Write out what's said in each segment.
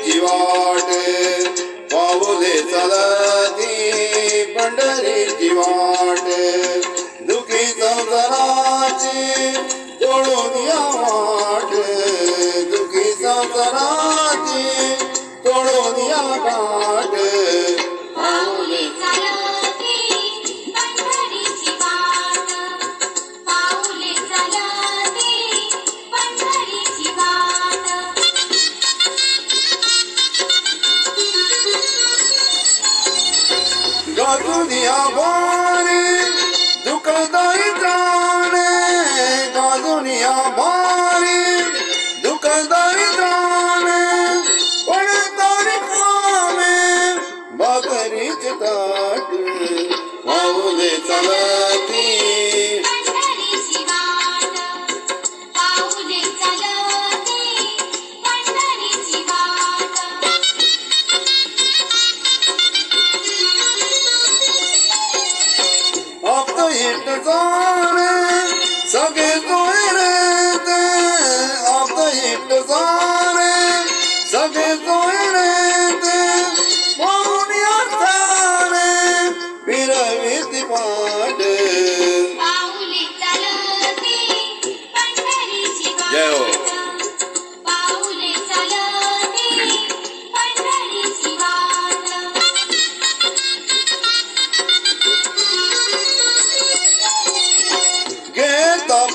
देवाची वाट पाऊले चलती पंढरीची वाट. दुखी संसाराची तोडून या वाट दुखी संसाराची तोडून या गाठ दुनिया या दुखदाई दुःखदायी का दुनिया या दुखदाई दुःखदायी त्राणे पण तारी कामे भाकरीचे ताट पाऊले चालती it the phone. So good.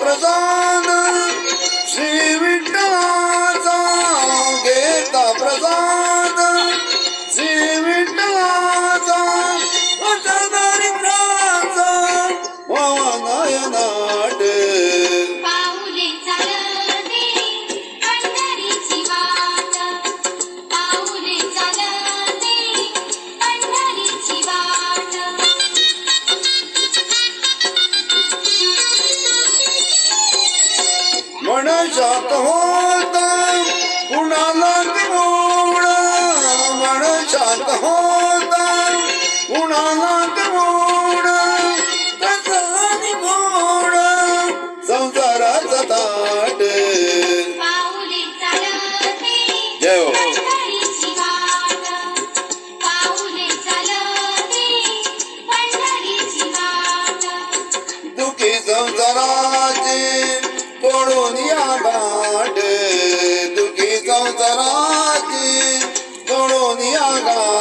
Brazil! मनशात होत कुणाला मोड मनशात होत कुणाला मोड तसा मोड संसाराचा ताट वाट दुखी संसाराची पडून या गाठ. दुखी संसाराची पडून या गाठ.